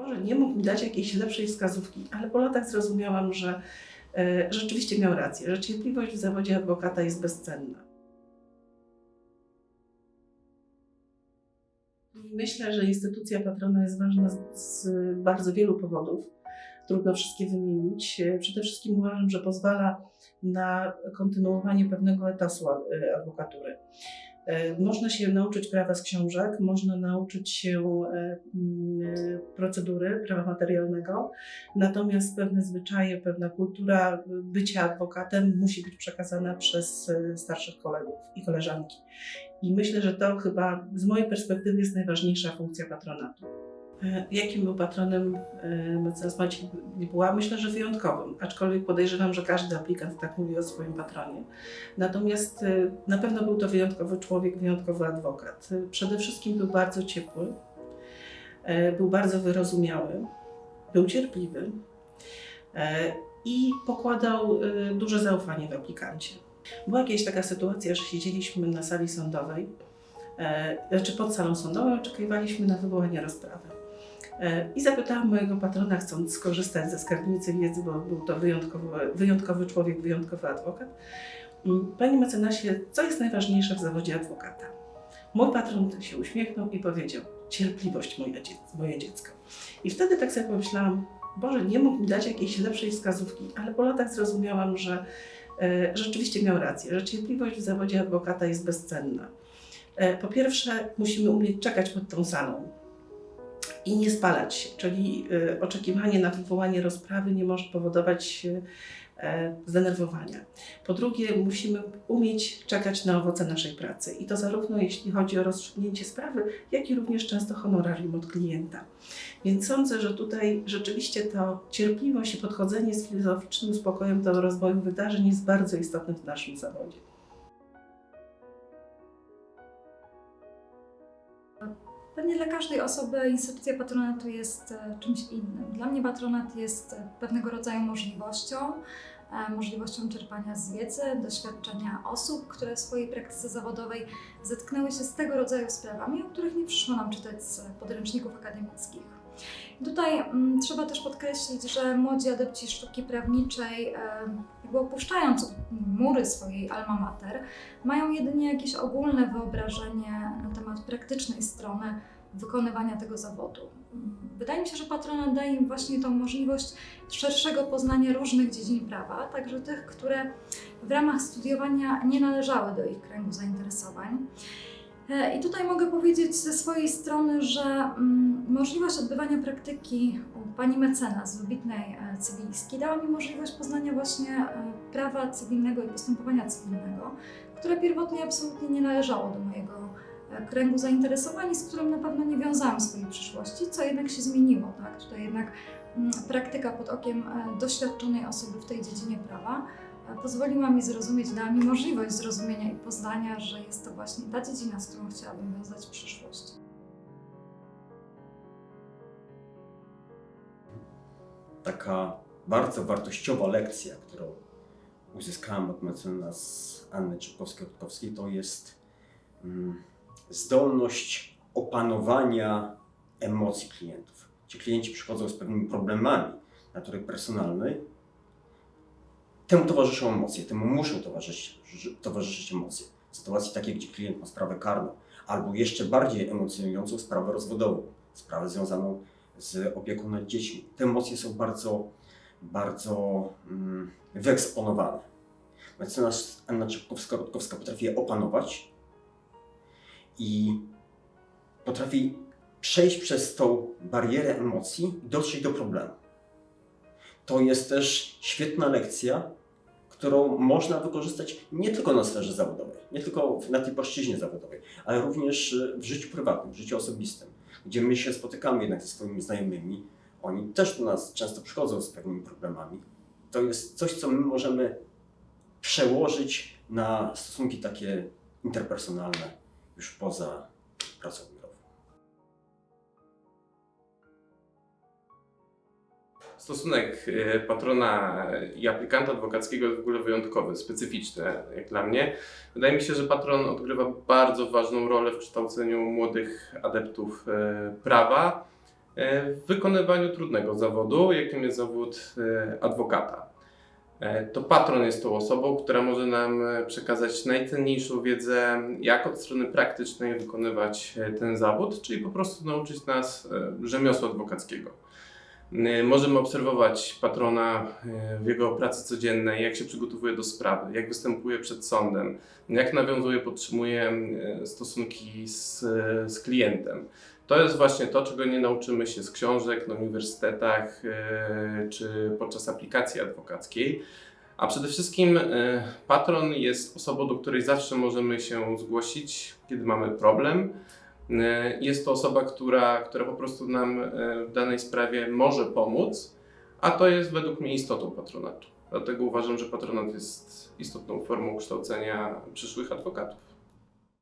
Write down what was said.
Boże, nie mógł mi dać jakiejś lepszej wskazówki, ale po latach zrozumiałam, że e, rzeczywiście miał rację, że cierpliwość w zawodzie adwokata jest bezcenna. Myślę, że instytucja patrona jest ważna z, bardzo wielu powodów. Trudno wszystkie wymienić. Przede wszystkim uważam, że pozwala na kontynuowanie pewnego etasu e, adwokatury. E, Można się nauczyć prawa z książek, można nauczyć się e, mm, procedury prawa materialnego, natomiast pewne zwyczaje, pewna kultura bycia adwokatem musi być przekazana przez e, starszych kolegów i koleżanki. I myślę, że to chyba z mojej perspektywy jest najważniejsza funkcja patronatu. E, Jakim był patronem e, mecenas Maciej Bibuła? Myślę, że wyjątkowym, aczkolwiek podejrzewam, że każdy aplikant tak mówi o swoim patronie. Natomiast e, na pewno był to wyjątkowy człowiek, wyjątkowy adwokat. Przede wszystkim był bardzo ciepły, był bardzo wyrozumiały, był cierpliwy i pokładał duże zaufanie w aplikancie. Była jakaś taka sytuacja, że siedzieliśmy na sali sądowej, znaczy pod salą sądową, oczekiwaliśmy na wywołanie rozprawy. E, I zapytałam mojego patrona, chcąc skorzystać ze skarbnicy wiedzy, bo był to wyjątkowy, wyjątkowy człowiek, wyjątkowy adwokat. "Mm, Panie mecenasie, co jest najważniejsze w zawodzie adwokata? Mój patron się uśmiechnął i powiedział: Cierpliwość, moje, moje dziecko. I wtedy tak sobie pomyślałam: Boże, nie mógł mi dać jakiejś lepszej wskazówki, ale po latach zrozumiałam, że e, rzeczywiście miał rację, że cierpliwość w zawodzie adwokata jest bezcenna. E, Po pierwsze, musimy umieć czekać pod tą salą i nie spalać się, czyli e, oczekiwanie na wywołanie rozprawy nie może powodować e, zdenerwowania. Po drugie, musimy umieć czekać na owoce naszej pracy i to zarówno jeśli chodzi o rozstrzygnięcie sprawy, jak i również często honorarium od klienta. Więc sądzę, że tutaj rzeczywiście to cierpliwość i podchodzenie z filozoficznym spokojem do rozwoju wydarzeń jest bardzo istotne w naszym zawodzie. Pewnie dla każdej osoby instytucja patronatu jest e, czymś innym. Dla mnie patronat jest e, pewnego rodzaju możliwością, e, możliwością czerpania z wiedzy, doświadczenia osób, które w swojej praktyce zawodowej zetknęły się z tego rodzaju sprawami, o których nie przyszło nam czytać z podręczników akademickich. Tutaj mm, trzeba też podkreślić, że młodzi adepci sztuki prawniczej, e, jakby opuszczając mury swojej alma mater, mają jedynie jakieś ogólne wyobrażenie na temat praktycznej strony wykonywania tego zawodu. Wydaje mi się, że patronat daje im właśnie tą możliwość szerszego poznania różnych dziedzin prawa, także tych, które w ramach studiowania nie należały do ich kręgu zainteresowań. E, I tutaj mogę powiedzieć ze swojej strony, że mm, możliwość odbywania praktyki u pani mecenas, wybitnej e, cywilistki, dała mi możliwość poznania właśnie e, prawa cywilnego i postępowania cywilnego, które pierwotnie absolutnie nie należało do mojego kręgu zainteresowań z którym na pewno nie wiązałam swojej przyszłości, co jednak się zmieniło. Tak? Tutaj jednak mm, praktyka pod okiem doświadczonej osoby w tej dziedzinie prawa pozwoliła mi zrozumieć, dała mi możliwość zrozumienia i poznania, że jest to właśnie ta dziedzina, z którą chciałabym wiązać przyszłość. taka bardzo wartościowa lekcja, którą uzyskałem od mecenas Anny Czepkowskiej-Rutkowskiej, to jest mm, zdolność opanowania emocji klientów. Ci klienci przychodzą z pewnymi problemami natury personalnej. Temu towarzyszą emocje, temu muszą towarzyszyć, towarzyszyć emocje. W sytuacji takiej, gdzie klient ma sprawę karną, albo jeszcze bardziej emocjonującą sprawę rozwodową, sprawę związaną z opieką nad dziećmi. Te emocje są bardzo, bardzo mm, wyeksponowane. Mecenas Anna Czepkowska-Rutkowska potrafi je opanować i potrafi przejść przez tą barierę emocji i dotrzeć do problemu. To jest też świetna lekcja, którą można wykorzystać nie tylko na sferze zawodowej, nie tylko na tej płaszczyźnie zawodowej, ale również w życiu prywatnym, w życiu osobistym gdzie my się spotykamy jednak ze swoimi znajomymi, oni też do nas często przychodzą z pewnymi problemami. To jest coś, co my możemy przełożyć na stosunki takie interpersonalne już poza pracą Stosunek e, patrona i aplikanta adwokackiego jest w ogóle wyjątkowy, specyficzny jak dla mnie. Wydaje mi się, że patron odgrywa bardzo ważną rolę w kształceniu młodych adeptów e, prawa e, w wykonywaniu trudnego zawodu, jakim jest zawód adwokata. To patron jest tą osobą, która może nam przekazać najcenniejszą wiedzę, jak od strony praktycznej wykonywać ten zawód, czyli po prostu nauczyć nas rzemiosła adwokackiego. E, Możemy obserwować patrona e, w jego pracy codziennej, jak się przygotowuje do sprawy, jak występuje przed sądem, jak nawiązuje, podtrzymuje e, stosunki z, z klientem. To jest właśnie to, czego nie nauczymy się z książek na uniwersytetach czy podczas aplikacji adwokackiej. A przede wszystkim patron jest osobą, do której zawsze możemy się zgłosić, kiedy mamy problem. E, Jest to osoba, która, która po prostu nam e, w danej sprawie może pomóc, a to jest według mnie istotą patronatu. Dlatego uważam, że patronat jest istotną formą kształcenia przyszłych adwokatów.